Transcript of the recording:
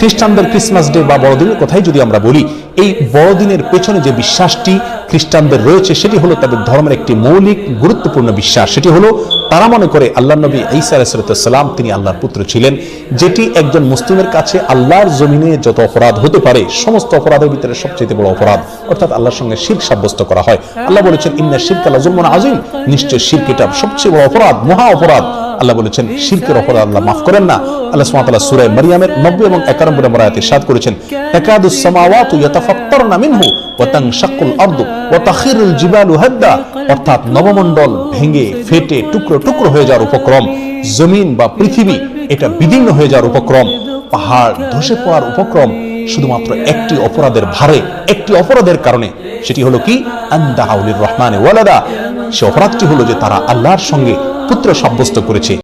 খ্রিস্টানদের Christmas day বা বড়দিনের কথাই যদি আমরা বলি, এই বড়দিনের পেছনে যে বিশ্বাসটি খ্রিস্টানদের রয়েছে, সেটি হলো তাদের ধর্মের একটি মৌলিক গুরুত্বপূর্ণ বিশ্বাস। সেটি হলো তারা মনে করে আল্লাহ নবী ঈসা আলাইসালাম তিনি আল্লাহর পুত্র ছিলেন, যেটি একজন মুসলিমের কাছে আল্লাহর জমিনে যত অপরাধ হতে পারে, সমস্ত অপরাধের ভিতরে সবচেয়ে বড় অপরাধ। অর্থাৎ আল্লাহর সঙ্গে শির সাব্যস্ত করা হয়। আল্লাহ বলেছেন, ইন্না শির কালা জুলমন আজিম নিশ্চয় শির এটা সবচেয়ে বড় অপরাধ, মহা অপরাধ। আল্লাহ বলেছেন, শিরকের অপরাধ আল্লাহ মাফ করেন না। আল্লাহ সুবহানাহু ওয়া মারিয়ামের 90 এবং 91 নম্বর ইরশাদ করেছেন সামাওয়াতু ইয়াতাফাত্তারনা মিনহু ওয়া তানশাক্কুল আরদু ওয়া তাখিরুল জিবালু অর্থাৎ নবমণ্ডল ভেঙে, ফেটে, টুকরো টুকরো হয়ে যাওয়ার উপক্রম, জমিন বা পৃথিবী, এটা বিদীর্ণ হয়ে যাওয়ার উপক্রম, পাহাড় ধসে পড়ার উপক্রম, শুধুমাত্র একটি অপরাধের ভারে, একটি অপরাধের কারণে। সেটি হলো কি? আন্দাউলির রহমানে ওয়ালাদা। সে অপরাধটি হলো যে তারা আল্লাহর সঙ্গে পুত্র সাব্যস্ত করেছে।